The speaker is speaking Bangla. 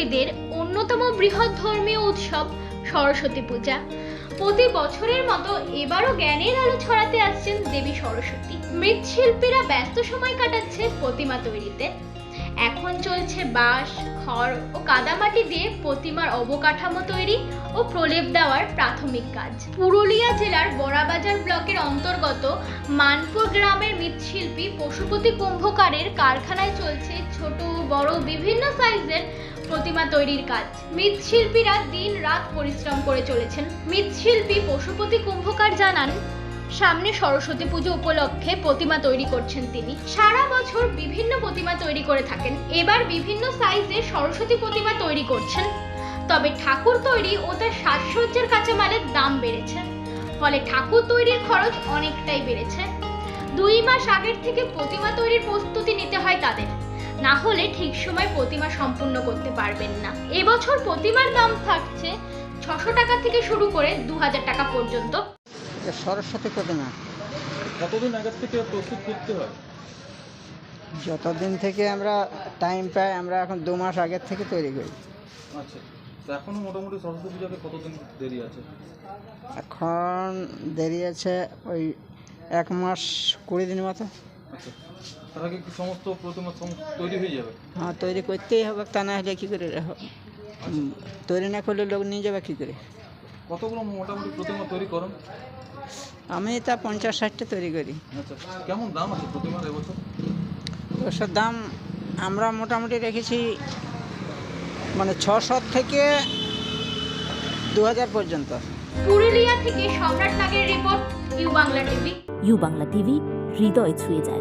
ধর্মাবলম্বীদের অন্যতম বৃহৎ ধর্মীয় উৎসব সরস্বতী পূজা। প্রতি বছরের মতো এবারও জ্ঞানের আলো ছড়াতে আসছেন দেবী সরস্বতী। মৃৎশিল্পীরা ব্যস্ত সময় কাটাচ্ছে প্রতিমা তৈরিতে। এখন চলছে বাঁশ, খড় ও কাদামাটি দিয়ে প্রতিমার অবকাঠামো তৈরি ও প্রলেপ দেওয়ার প্রাথমিক কাজ। পুরুলিয়া জেলার বড়াবাজার ব্লকের অন্তর্গত মানপুর গ্রামের মৃৎশিল্পী পশুপতি কুম্ভকারের কারখানায় চলছে ছোট, বড়, বিভিন্ন সাইজের প্রতিমা তৈরির কাজ। মৃৎশিল্পীরা দিন রাত পরিশ্রম করে চলেছেন। মৃৎশিল্পী পশুপতি কুম্ভকার জানান, সামনে সরস্বতী পুজো উপলক্ষে প্রতিমা তৈরি করছেন তিনি। সারা বছর বিভিন্ন প্রতিমা তৈরি করে থাকেন। এবার বিভিন্ন সাইজে সরস্বতী প্রতিমা তৈরি করছেন। তবে ঠাকুর তৈরি ও তার সাজসজ্জার কাঁচামালের দাম বেড়েছে। ফলে ঠাকুর তৈরির খরচ অনেকটাই বেড়েছে। দুই মাস আগের থেকে প্রতিমা তৈরির প্রস্তুতি নিতে হয় তাদের। না হলে ঠিক সময় প্রতিমা সম্পূর্ণ করতে পারবেন না। এবছর প্রতিমার দাম থাকছে ছশো টাকা থেকে শুরু করে দু হাজার টাকা পর্যন্ত। সরস্বতী প্রতিমা। কতদিন আগের থেকে প্রস্তুত করতে হয়? যতদিন থেকে আমরা টাইম পাই আমরা এখন দু মাস আগের থেকে তৈরি করি। আচ্ছা তো এখনও মোটামুটি সরস্বতী পূজাকে কতদিন দেরি আছে? এখন দেরি আছে ওই এক মাস কুড়ি দিন মতো। আচ্ছা তার কি সমস্ত প্রতিমা তৈরি হয়ে যাবে? হ্যাঁ তৈরি করতেই হবে তা না হলে কী করে হ- তৈরি না করলে লোক নিয়ে যাবে কী করে? কতগুলো মোটামুটি প্রতিমা তৈরি করেন? আমি তা পঞ্চাশ ষাটটা তৈরি করি। আচ্ছা কেমন দাম আছে প্রতিমার এবছর? ওসব দাম আমরা মোটামুটি রেখেছি মানে ছশো থেকে দু হাজার পর্যন্ত। পুরুলিয়া থেকে সম্রাট নাগের report U Bangla TV. U Bangla TV হৃদয় ছুঁয়ে যায়।